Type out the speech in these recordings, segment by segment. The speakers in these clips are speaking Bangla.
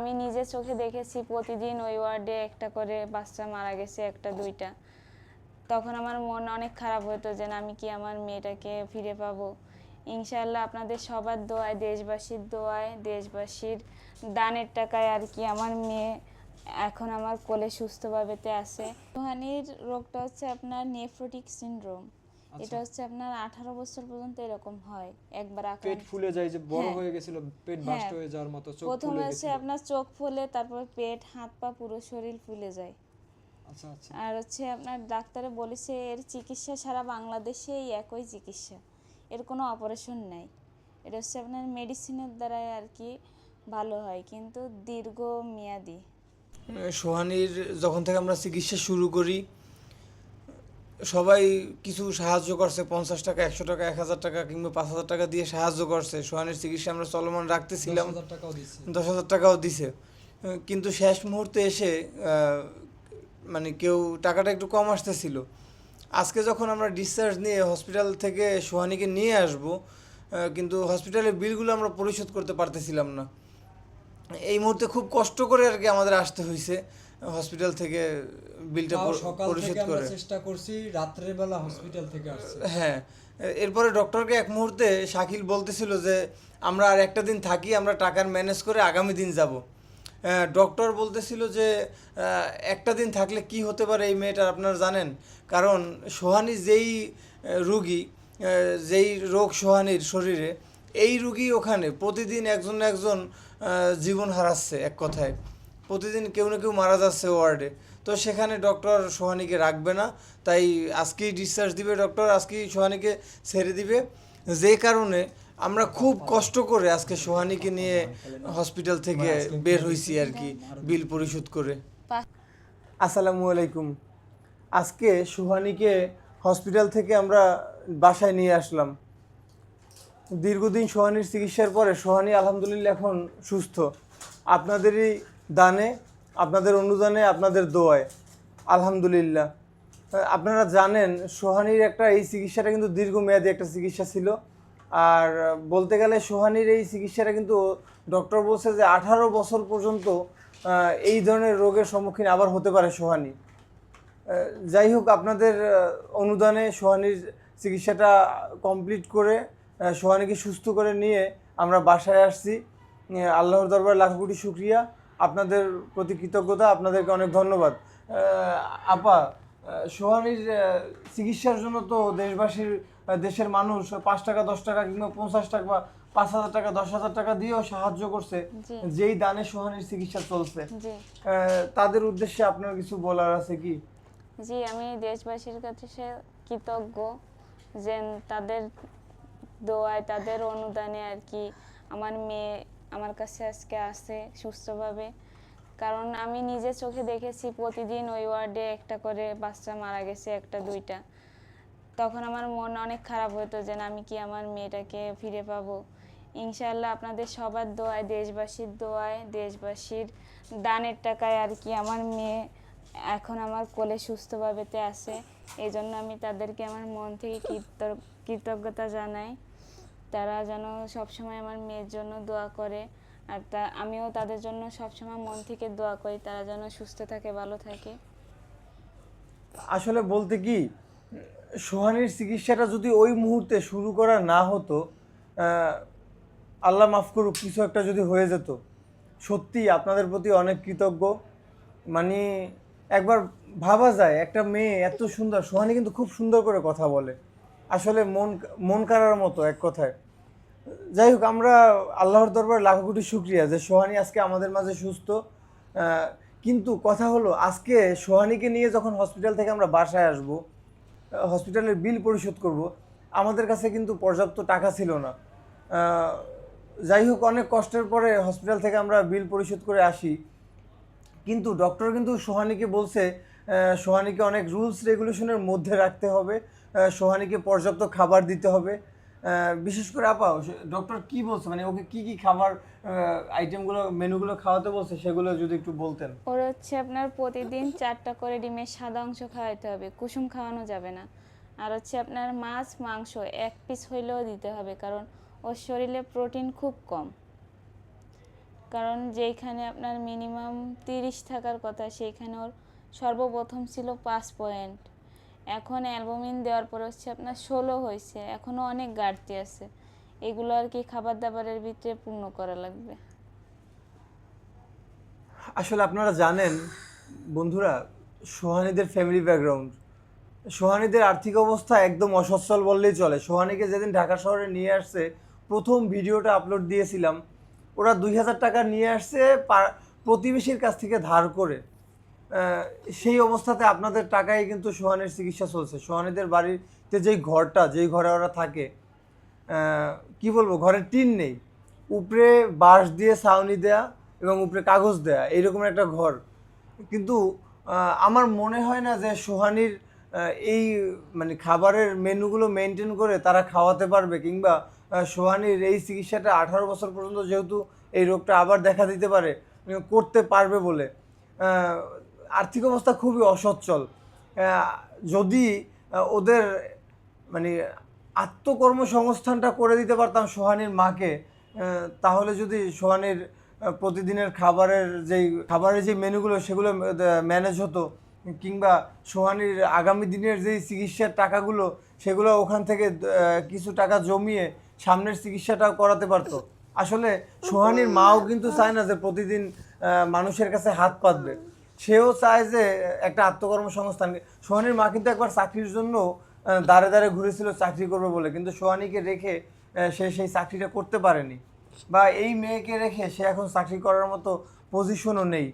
আমি নিজে চোখে দেখেছি প্রতিদিন ওই ওয়ার্ডে একটা করে বাচ্চা মারা গেছে, একটা, দুইটা। তখন আমার মন অনেক খারাপ হতো যে আমি কি আমার মেয়েটাকে ফিরে পাবো? ইনশাল্লাহ আপনাদের সবার দোয়ায়, দেশবাসীর দোয়ায়, দেশবাসীর দানের টাকায় আর কি আমার মেয়ে এখন আমার কোলে সুস্থভাবেতে আছে। রোহানির রোগটা হচ্ছে আপনার নেফ্রোটিক সিনড্রোম। এটা হচ্ছে আপনার আঠারো বছর পর্যন্ত এরকম হয় একবার পেট ফুলে যায় যে বড় হ্যাঁ। হয়ে গেছিল পেট হ্যাঁ। বাস্ট হয়ে যাওয়ার মতো চোখ প্রথমে হচ্ছে আপনার চোখ ফুলে তারপর পেট হাত পা পুরো শরীর ফুলে যায়। আচ্ছা আচ্ছা। আর হচ্ছে আপনার ডাক্তারে বলেছে এর চিকিৎসা সারা বাংলাদেশে এই একই চিকিৎসা এর কোনো অপারেশন নাই। এটা হচ্ছে আপনার মেডিসিনের দ্বারাই আর কি ভালো হয় কিন্তু দীর্ঘ মেয়াদি সোহানির যখন থেকে আমরা চিকিৎসা শুরু করি সবাই কিছু সাহায্য করছে পঞ্চাশ টাকা একশো টাকা এক হাজার টাকা কিংবা পাঁচ হাজার টাকা দিয়ে সাহায্য করছে। সোহানির চিকিৎসা আমরা চলমান রাখতেছিলাম। দশ হাজার টাকাও দিছে। কিন্তু শেষ মুহূর্তে এসে মানে কেউ টাকাটা একটু কম আসতেছিল। আজকে যখন আমরা ডিসচার্জ নিয়ে হসপিটাল থেকে সোহানিকে নিয়ে আসব কিন্তু হসপিটালের বিলগুলো আমরা পরিশোধ করতে পারতেছিলাম না। এই মুহূর্তে খুব কষ্ট করে আর কি আমাদের আসতে হয়েছে হসপিটাল থেকে বিলটা পরিশোধ করে। চেষ্টা করছি রাত্রের বেলা হসপিটাল থেকে আসছে। হ্যাঁ এরপরে ডক্টরকে এক মুহূর্তে শাকিল বলতেছিল যে আমরা আর একটা দিন থাকি আমরা টাকার ম্যানেজ করে আগামী দিন যাব। ডক্টর বলতেছিল যে একটা দিন থাকলে কি হতে পারে এই মেয়েটার আপনারা জানেন? কারণ সোহানি যেই রুগী যেই রোগ সোহানির শরীরে এই রুগী ওখানে প্রতিদিন একজন একজন জীবন হারাচ্ছে এক কথায়। প্রতিদিন কেউ না কেউ মারা যাচ্ছে ওয়ার্ডে। তো সেখানে ডক্টর সোহানিকে রাখবে না। তাই আজকেই ডিসচার্জ দিবে ডক্টর আজকেই সোহানিকে ছেড়ে দিবে। যে কারণে আমরা খুব কষ্ট করে আজকে সোহানিকে নিয়ে হসপিটাল থেকে বের হয়েছি আর কি বিল পরিশোধ করে। আসসালামু আলাইকুম। আজকে সোহানিকে হসপিটাল থেকে আমরা বাসায় নিয়ে আসলাম। দীর্ঘদিন সোহানির চিকিৎসার পরে সোহানি আলহামদুলিল্লাহ এখন সুস্থ। আপনাদেরই দানে, আপনাদের অনুদানে, আপনাদের দোয়ায়। আলহামদুলিল্লাহ। আপনারা জানেন, সোহানির একটা এই চিকিৎসাটা কিন্তু দীর্ঘমেয়াদী একটা চিকিৎসা ছিল। আর বলতে গেলে সোহানির এই চিকিৎসাটা কিন্তু ডক্টর বলছে যে আঠারো বছর পর্যন্ত এই ধরনের রোগের সম্মুখীন আবার হতে পারে সোহানি। যাই হোক, আপনাদের অনুদানে সোহানির চিকিৎসাটা কমপ্লিট করে সোহানিকে সুস্থ করে নিয়ে আমরা বাসায় আসছি। আল্লাহর দরবার লাখ কোটি শুক্রিয়া। আপনাদের প্রতি কৃতজ্ঞতা আপনাদেরকে অনেক ধন্যবাদ। আপা সোহানির চিকিৎসার জন্য তো দেশবাসীর দেশের মানুষ পাঁচ টাকা দশ টাকা কিংবা পঞ্চাশ টাকা বা পাঁচ হাজার টাকা দশ হাজার টাকা দিয়েও সাহায্য করছে। যেই দানে সোহানির চিকিৎসা চলছে। তাদের উদ্দেশ্যে আপনার কিছু বলার আছে কি? জি আমি দেশবাসীর কাছে কৃতজ্ঞ যে তাদের দোয়ায় তাদের অনুদানে আর কি আমার মেয়ে আমার কাছে আজকে আসে সুস্থভাবে। কারণ আমি নিজে চোখে দেখেছি প্রতিদিন ওই ওয়ার্ডে একটা করে বাচ্চা মারা গেছে, একটা, দুইটা। তখন আমার মন অনেক খারাপ হতো যে আমি কি আমার মেয়েটাকে ফিরে পাবো? ইনশাল্লাহ আপনাদের সবার দোয়ায়, দেশবাসীর দোয়ায়, দেশবাসীর দানের টাকায় আর কি আমার মেয়ে এখন আমার কোলে সুস্থভাবেতে আছে। এই জন্য আমি তাদেরকে আমার মন থেকে কৃত- কৃতজ্ঞতা জানাই। তারা যেন সবসময় আমার মেয়ের জন্য দোয়া করে, আর তা, আমিও তাদের জন্য সবসময় মন থেকে দোয়া করি, তারা যেন সুস্থ থাকে, ভালো থাকে। আসলে বলতে কি, সোহানির চিকিৎসাটা যদি ওই মুহূর্তে শুরু করা না হতো আল্লাহ মাফ করুক, কিছু একটা যদি হয়ে যেত সত্যি আপনাদের প্রতি অনেক কৃতজ্ঞ। মানে একবার ভাবা যায়, একটা মেয়ে এত সুন্দর, সোহানি কিন্তু খুব সুন্দর করে কথা বলে। আসলে মন মন কাড়ার মতো এক কথায়। যাই হোক, আমরা আল্লাহর দরবার লাখো কোটি শুক্রিয়া যে সোহানি আজকে আমাদের মাঝে সুস্থ। কিন্তু কথা হলো, আজকে সোহানিকে নিয়ে যখন হসপিটাল থেকে আমরা বাসায় আসব হসপিটালের বিল পরিশোধ করব, আমাদের কাছে কিন্তু পর্যাপ্ত টাকা ছিল না। যাই হোক, অনেক কষ্টের পরে হসপিটাল থেকে আমরা বিল পরিশোধ করে আসি। কিন্তু ডক্টর কিন্তু সোহানিকে বলছে সোহানিকে অনেক রুলস, রেগুলেশনের মধ্যে রাখতে হবে। সোহানিকে পর্যাপ্ত খাবার দিতে হবে। বিশেষ করে আপা ডক্টর কি বলছে? মানে ওকে কি কি খাবার আইটেমগুলো মেনুগুলো খাওয়াতে বলছে? সেগুলো যদি একটু বলতেন। ওর হচ্ছে আপনার প্রতিদিন চারটা করে ডিমের সাদা অংশ খাওয়াতে হবে। কুসুম খাওয়ানো যাবে না। আর হচ্ছে আপনার মাছ, মাংস এক পিস হইলেও দিতে হবে, কারণ ওর শরীরে প্রোটিন খুব কম। কারণ যেখানে আপনার মিনিমাম তিরিশ থাকার কথা, সেইখানে ওর সর্বপ্রথম ছিল পাঁচ পয়েন্ট এখন অ্যালবুমিন দেওয়ার পর হচ্ছে আপনার ষোলো হয়েছে এখনও অনেক ঘাটতি আছে। এগুলো আর কি খাবার দাবারের ভিতরে পূর্ণ করা লাগবে। আসলে আপনারা জানেন, বন্ধুরা, সোহানিদের ফ্যামিলি ব্যাকগ্রাউন্ড সোহানিদের আর্থিক অবস্থা একদম অসচ্ছল বললেই চলে। সোহানিকে যেদিন ঢাকা শহরে নিয়ে আসছে, প্রথম ভিডিওটা আপলোড দিয়েছিলাম, ওরা দুই হাজার টাকা নিয়ে আসছে প্রতিবেশীর কাছ থেকে ধার করে। সেই অবস্থাতে আপনাদের টাকায় কিন্তু সোহানের চিকিৎসা চলছে। সোহানিদের বাড়িতে যেই ঘরটা, যেই ঘরে ওরা থাকে কি বলব, ঘরের টিন নেই। উপরে বাঁশ দিয়ে ছাউনি দেয়া এবং উপরে কাগজ দেয়া, এইরকম একটা ঘর। কিন্তু আমার মনে হয় না যে সোহানির এই মানে খাবারের মেনুগুলো মেনটেন করে তারা খাওয়াতে পারবে কিংবা সোহানির এই চিকিৎসাটা আঠারো বছর পর্যন্ত যেহেতু এই রোগটা আবার দেখা দিতে পারে, করতে পারবে বলে। আর্থিক অবস্থা খুবই অসচ্ছল। যদি ওদের মানে আত্মকর্মসংস্থানটা করে দিতে পারতাম সোহানির মাকে তাহলে যদি সোহানির প্রতিদিনের খাবারের যেই, খাবারের যে মেনুগুলো সেগুলো ম্যানেজ হতো, কিংবা সোহানির আগামী দিনের যেই চিকিৎসার টাকাগুলো, সেগুলো ওখান থেকে কিছু টাকা জমিয়ে সামনের চিকিৎসাটাও করাতে পারতো। আসলে সোহানির মাও কিন্তু চায় না যে প্রতিদিন মানুষের কাছে হাত পাতবে। সেও চায় যে একটা আত্মকর্মসংস্থান সোহানির মা কিন্তু একবার চাকরির জন্য দাঁড়ে দাঁড়ে ঘুরেছিল চাকরি করবে বলে। কিন্তু সোহানিকে রেখে সে সেই চাকরিটা করতে পারেনি। বা এই মেয়েকে রেখে সে এখন চাকরি করার মতো পজিশনও নেই।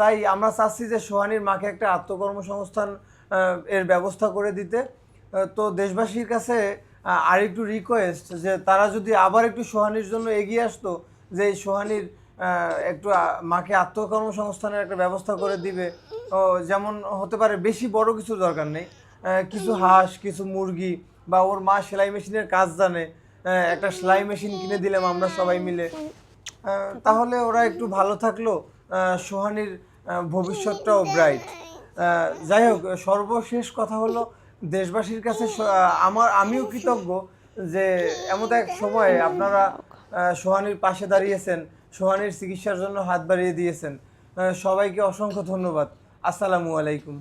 তাই আমরা চাচ্ছি যে সোহানির মাকে একটা আত্মকর্মসংস্থান আহ, এর ব্যবস্থা করে দিতে। তো দেশবাসীর কাছে আরেকটু রিকোয়েস্ট যে তারা যদি আবার একটু সোহানির জন্য এগিয়ে আসতো যে সোহানির একটু মাকে আত্মকর্মসংস্থানের একটা ব্যবস্থা করে দিবে। ও, যেমন হতে পারে বেশি বড় কিছু দরকার নেই। কিছু হাঁস, কিছু মুরগি, বা ওর মা সেলাই মেশিনের কাজ জানে। একটা সেলাই মেশিন কিনে দিলাম আমরা সবাই মিলে। তাহলে ওরা একটু ভালো থাকল সোহানির ভবিষ্যৎটাও ব্রাইট যাই হোক, সর্বশেষ কথা হলো, দেশবাসীর কাছে আমার, আমিও কৃতজ্ঞ যে এমন এক সময়ে আপনারা সোহানির পাশে দাঁড়িয়েছেন। সোহানির চিকিৎসার জন্য হাত বাড়িয়ে দিয়েছেন। সবাইকে অসংখ্য ধন্যবাদ। আসসালামু আলাইকুম।